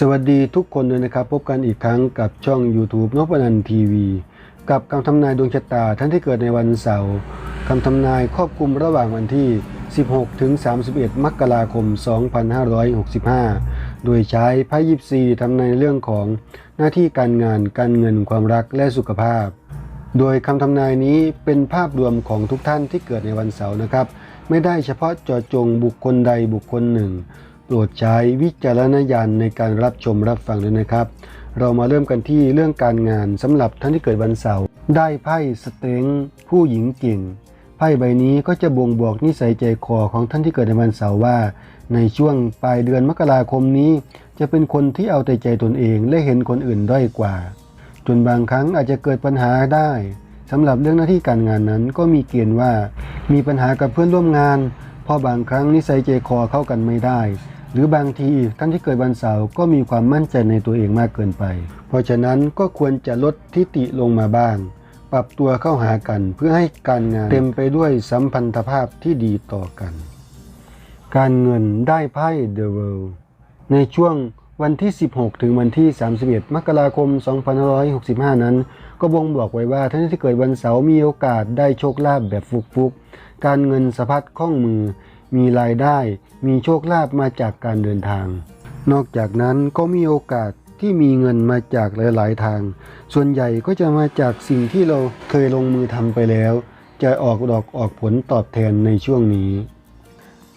สวัสดีทุกคนเลยนะครับ พบกันอีกครั้งกับช่อง YouTube นพนันทีวี กับคำทำนายดวงชะตาท่านที่เกิดในวันเสาร์คำทำนายครอบคลุมระหว่างวันที่ 16 ถึง 31 มกราคม 2565 โดยใช้ไพ่ยิปซีทำในเรื่องของหน้าที่การงานการเงินความรักและสุขภาพ โดยคำทำนายนี้เป็นภาพรวมของทุกท่านที่เกิดในวันเสาร์นะครับ ไม่ได้เฉพาะเจาะจงบุคคลใดบุคคลหนึ่ง โปรดใช้วิจารณญาณในการรับชมรับฟังด้วยนะครับ เรามาเริ่มกันที่เรื่องการงานสำหรับท่านที่เกิดวันเสาร์ได้ไพ่สเต็งผู้หญิงเก่งไพ่ใบนี้ก็จะบ่งบอกนิสัยใจคอของท่านที่เกิดในวันเสาร์ว่า ในช่วงปลายเดือนมกราคมนี้ จะเป็นคนที่เอาแต่ใจตนเองและเห็นคนอื่นด้อยกว่า จนบางครั้งอาจจะเกิดปัญหาได้สำหรับเรื่องหน้าที่การงานนั้นก็มีเกณฑ์ว่า มีปัญหากับเพื่อนร่วมงาน เพราะบางครั้งนิสัยใจคอเข้ากันไม่ได้ หรือบางทีท่านที่เกิดวันเสาร์ก็มีความมั่นใจในตัวเองมากเกินไป เพราะฉะนั้นก็ควรจะลดทิฐิลงมาบ้าง ปรับตัวเข้าหากันเพื่อให้การงานเต็มไปด้วยสัมพันธภาพที่ดีต่อกัน การเงินได้ไพ่ The World ในช่วงวันที่ 16 ถึงวันที่ 31 มกราคม 2565 นั้น ก็บ่งบอกไว้ว่าท่านที่เกิดวันเสาร์มีโอกาสได้โชคลาภแบบฟุกๆ การเงินสะพัดคล่องมือ มีรายได้ มีโชคลาภมาจากการเดินทาง นอกจากนั้นก็มีโอกาสที่มีเงินมาจากหลาย ๆ ทาง ส่วนใหญ่ก็จะมาจากสิ่งที่เราเคยลงมือทำไปแล้ว จะออกดอกออกผลตอบแทนในช่วงนี้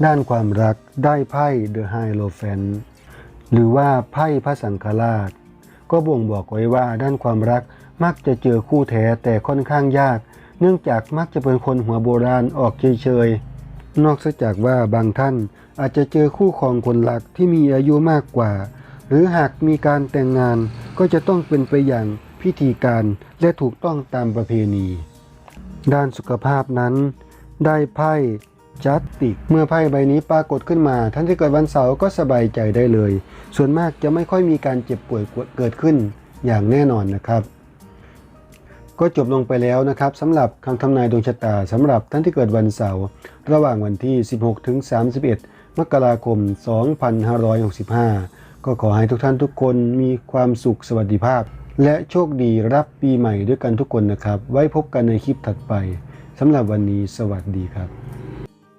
ด้านความรักได้ไพ่ The High l o f a n หรือว่าไพ่พระสังฆราช ก็บ่งบอกไว้ว่าด้านความรักมักจะเจอคู่แท้แต่ค่อนข้างยาก เนื่องจากมักจะเป็นคนหัวโบราณออกเฉยๆ นอกจากว่าบางท่านอาจจะเจอคู่ครองคนรักที่มีอายุมากกว่า หรือหากมีการแต่งงานก็จะต้องเป็นไปอย่างพิธีการและถูกต้องตามประเพณี ด้านสุขภาพนั้น ได้ไพ่จัตติก เมื่อไพ่ใบนี้ปรากฏขึ้นมา ท่านที่เกิดวันเสาร์ก็สบายใจได้เลย ส่วนมากจะไม่ค่อยมีการเจ็บป่วยเกิดขึ้นอย่างแน่นอนนะครับ ก็จบลงไปแล้วนะครับสำหรับคำทำนายดวงชะตาสำหรับท่านที่เกิดวันเสาร์ระหว่างวันที่ 16 ถึง 31 มกราคม 2565 ก็ขอให้ทุกท่านทุกคนมีความสุขสวัสดิภาพ และโชคดีรับปีใหม่ด้วยกันทุกคนนะครับ ไว้พบกันในคลิปถัดไปสำหรับวันนี้สวัสดีครับ